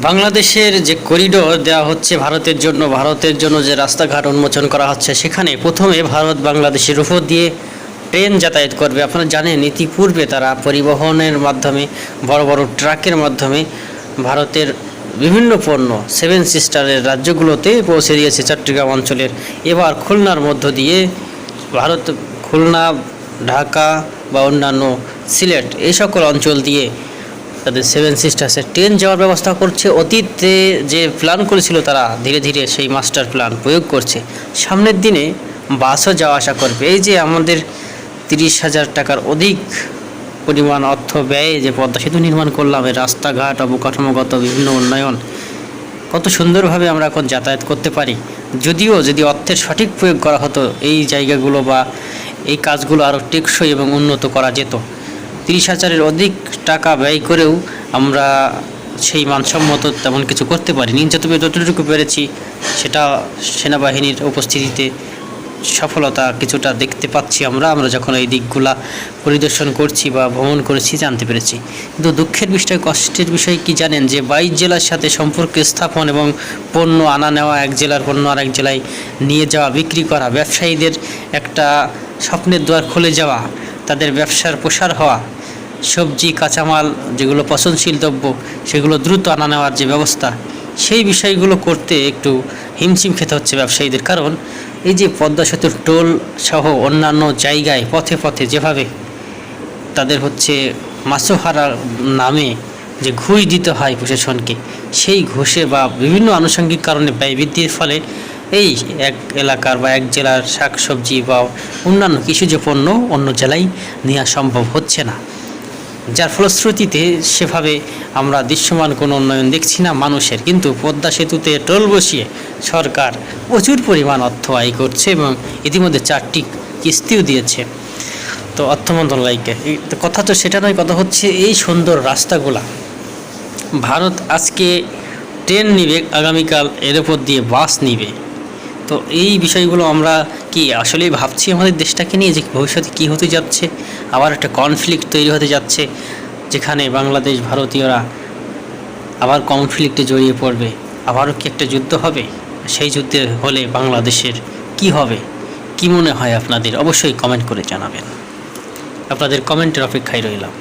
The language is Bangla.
বাংলাদেশের যে করিডোর দেওয়া হচ্ছে ভারতের জন্য ভারতের জন্য যে রাস্তাঘাট উন্মোচন করা হচ্ছে, সেখানে প্রথমে ভারত বাংলাদেশের উপর দিয়ে ট্রেন যাতায়াত করবে। আপনারা জানেন, ইতিপূর্বে তারা পরিবহনের মাধ্যমে, বড় বড় ট্রাকের মাধ্যমে ভারতের বিভিন্ন পণ্য, সেভেন সিস্টারের রাজ্যগুলোতে পৌঁছে দিয়েছে চট্টগ্রাম অঞ্চলের। এবার খুলনার মধ্য দিয়ে ভারত, খুলনা, ঢাকা বা অন্যান্য সিলেট এই সকল অঞ্চল দিয়ে তাদের সেভেন সিস্টার্সের ট্রেন যাওয়ার ব্যবস্থা করছে। অতীতে যে প্ল্যান করেছিল তারা, ধীরে ধীরে সেই মাস্টার প্ল্যান প্রয়োগ করছে। সামনের দিনে বাসও যাওয়া আসা করবে। এই যে আমাদের তিরিশ হাজার টাকার অধিক পরিমাণ অর্থ ব্যয়ে যে পদ্মা সেতু নির্মাণ করলাম এই রাস্তাঘাট, অবকাঠামোগত বিভিন্ন উন্নয়ন, কত সুন্দরভাবে আমরা এখন যাতায়াত করতে পারি। যদিও যদি অর্থের সঠিক প্রয়োগ করা হতো, এই জায়গাগুলো বা এই কাজগুলো আরও টেকসই এবং উন্নত করা যেত। তিরিশ হাজারের অধিক টাকা ব্যয় করেও আমরা সেই মানসম্মত তেমন কিছু করতে পারিনি। যতটুকু যতটুকু পেরেছি, সেটা সেনাবাহিনীর উপস্থিতিতে সফলতা কিছুটা দেখতে পাচ্ছি আমরা। আমরা যখন এই দিকগুলা পরিদর্শন করছি বা ভ্রমণ করেছি, জানতে পেরেছি। কিন্তু দুঃখের বিষয়, কষ্টের বিষয় কি জানেন যে, বাইশ জেলার সাথে সম্পর্ক স্থাপন এবং পণ্য আনা নেওয়া, এক জেলার পণ্য আরেক জেলায় নিয়ে যাওয়া, বিক্রি করা, ব্যবসায়ীদের একটা স্বপ্নের দ্বার খুলে যাওয়া, তাদের ব্যবসার প্রসার হওয়া সবজি, কাঁচামাল যেগুলো পচনশীল দ্রব্য, সেগুলো দ্রুত আনা নেওয়ার যে ব্যবস্থা, সেই বিষয়গুলো করতে একটু হিমশিম খেতে হচ্ছে ব্যবসায়ীদের। কারণ এই যে পদ্মা সেতুর টোল সহ অন্যান্য জায়গায় পথে পথে যেভাবে তাদের হচ্ছে মাসোহারা নামে যে ঘুষ দিতে হয় প্রশাসনকে, সেই ঘুষে বা বিভিন্ন আনুষঙ্গিক কারণে ব্যয় বৃদ্ধির ফলে এই এক এলাকার বা এক জেলার শাকসবজি বা অন্যান্য কৃষিজ পণ্য অন্য জেলায় নেওয়া সম্ভব হচ্ছে না। যার ফলশ্রুতিতে সেভাবে আমরা দৃশ্যমান কোনো উন্নয়ন দেখছি না মানুষের। কিন্তু পদ্মা সেতুতে টোল বসিয়ে সরকার প্রচুর পরিমাণ অর্থ আয় করছে এবং ইতিমধ্যে চারটি কিস্তিও দিয়েছে। তো অর্থ মন্ত্রণালয়কে কথা তো সেটা নয়, কথা হচ্ছে এই সুন্দর রাস্তাগুলা। ভারত আজকে ট্রেন নিবে, আগামীকাল এর উপর দিয়ে বাস নিবে। তো এই বিষয়গুলো আমরা কি আসলেই ভাবছি আমাদের দেশটাকে নিয়ে যে ভবিষ্যতে কী হতে যাচ্ছে? আবার একটা কনফ্লিক্ট তৈরি হতে যাচ্ছে, যেখানে বাংলাদেশ, ভারতীয়রা আবার কনফ্লিক্টে জড়িয়ে পড়বে। আবারও কি একটা যুদ্ধ হবে? সেই যুদ্ধে হলে বাংলাদেশের কি হবে? কি মনে হয় আপনাদের? অবশ্যই কমেন্ট করে জানাবেন। আপনাদের কমেন্টের অপেক্ষায় রইলাম।